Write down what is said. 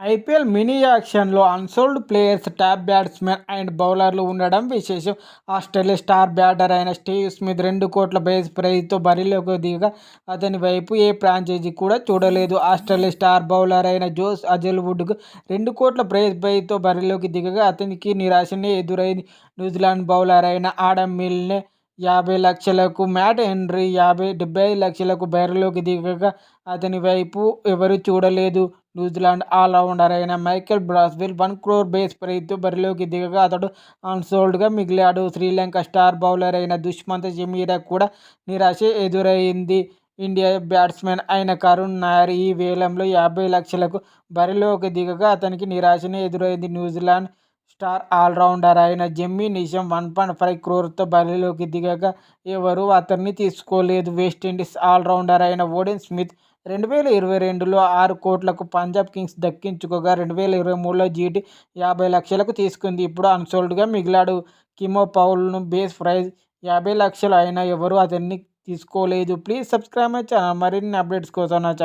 IPL mini యాక్షన్లో unsold players top batsmen and బౌలర్లు ఉండడం విశేషం. ఆస్ట్రేలియా స్టార్ బ్యాటర్ అయిన స్టీవ్ స్మిత్ రెండు కోట్ల బేస్ ప్రైజ్తో బరిలోకి దిగగా అతని వైపు ఏ ఫ్రాంచైజీ కూడా చూడలేదు. ఆస్ట్రేలియా స్టార్ బౌలర్ అయిన జోస్ అజల్వుడ్కు రెండు కోట్ల ప్రైజ్ ప్రైజ్తో బరిలోకి దిగగా అతనికి నిరాశనే ఎదురైంది. న్యూజిలాండ్ బౌలర్ అయిన ఆడమ్ మిల్నే యాభై లక్షలకు మ్యాట్ హెన్రీ యాభై డెబ్బై లక్షలకు బరిలోకి దిగగా అతని వైపు ఎవరు చూడలేదు. న్యూజిలాండ్ ఆల్రౌండర్ అయిన Michael Bracewell one crore base ప్రైజ్తో బరిలోకి దిగగా అతడు అన్సోల్డ్గా మిగిలాడు. శ్రీలంక స్టార్ బౌలర్ అయిన దుష్మంత్ జమీరా కూడా నిరాశ ఎదురైంది. ఇండియా బ్యాట్స్మెన్ అయిన కరుణ్ నాయర్ ఈ వేలంలో యాభై లక్షలకు బరిలోకి దిగగా అతనికి నిరాశనే ఎదురైంది. New Zealand star all rounder అయిన Jimmy Neesham one point five క్రోర్తో బరిలోకి దిగగా ఎవరు అతన్ని తీసుకోలేదు. వెస్టిండీస్ ఆల్రౌండర్ అయిన ఓడెన్ స్మిత్ రెండు వేల ఇరవై రెండులో ఆరు కోట్లకు పంజాబ్ కింగ్స్ దక్కించుకోగా రెండు వేల ఇరవై మూడులో జీటీ యాభై లక్షలకు తీసుకుంది. ఇప్పుడు అన్సోల్డ్గా మిగిలాడు. కిమో పౌల్ను బేస్ ప్రైజ్ యాభై లక్షలు అయినా ఎవరు అతన్ని తీసుకోలేదు. Please subscribe my channel. మరిన్ని అప్డేట్స్ కోసం నా ఛానల్